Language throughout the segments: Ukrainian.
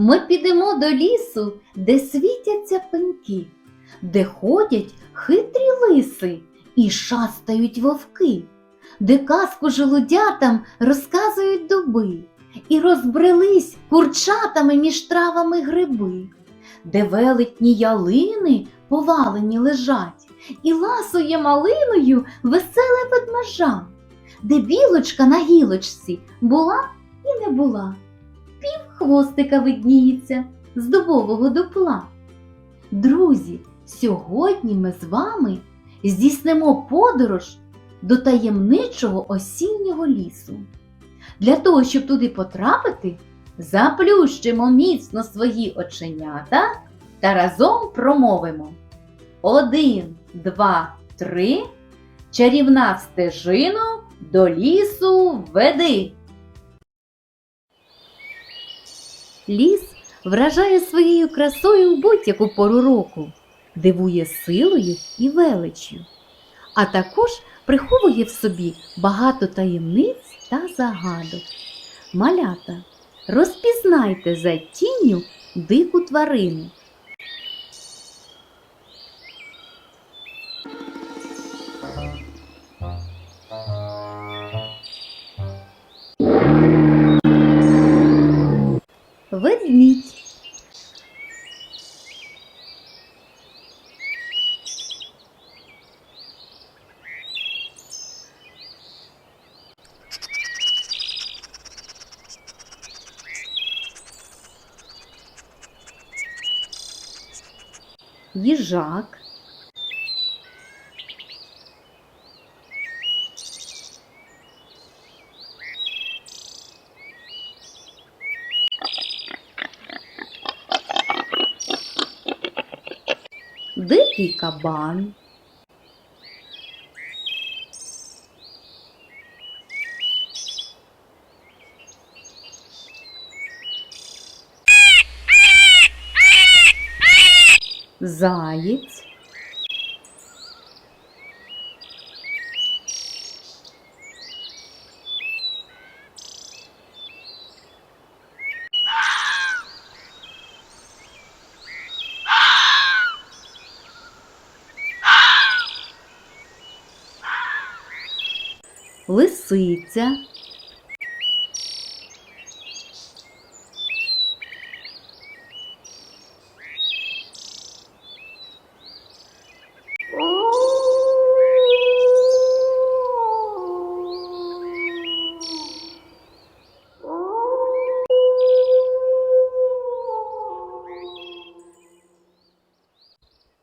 Ми підемо до лісу, де світяться пеньки, де ходять хитрі лиси і шастають вовки, де казку желудятам розказують дуби, і розбрелись курчатами між травами гриби, де велетні ялини повалені лежать, і ласує малиною веселе ведмежа де білочка на гілочці була і не була хвостика видніється з дубового дупла. Друзі, сьогодні ми з вами здійснимо подорож до таємничого осіннього лісу. Для того, щоб туди потрапити, заплющимо міцно свої оченята та разом промовимо. Один, два, три. Чарівна стежину до лісу веди. Ліс вражає своєю красою в будь-яку пору року, дивує силою і величчю, а також приховує в собі багато таємниць та загадок. Малята, розпізнайте за тінню дику тварину. Ведмідь. Їжак. Дикий кабан. Заєць. Лисиця.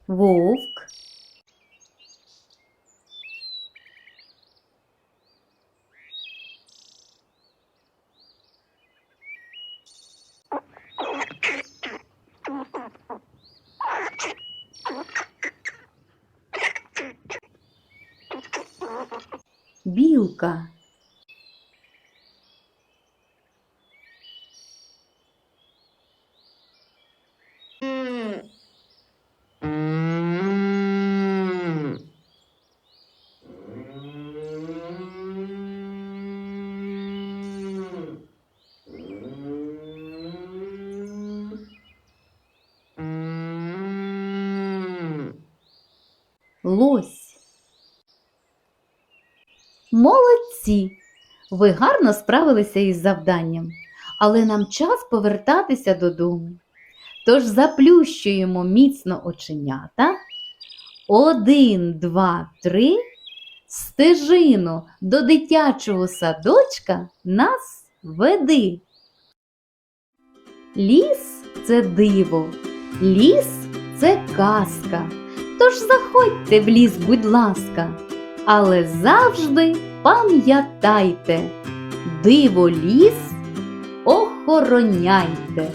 Вовк. Білка. Лось. Молодці! Ви гарно справилися із завданням, але нам час повертатися додому. Тож заплющуємо міцно оченята. Один, два, три. Стежину до дитячого садочка нас веди. Ліс це диво, ліс це казка. Тож заходьте в ліс, будь ласка, але завжди пам'ятайте, диво ліс охороняйте.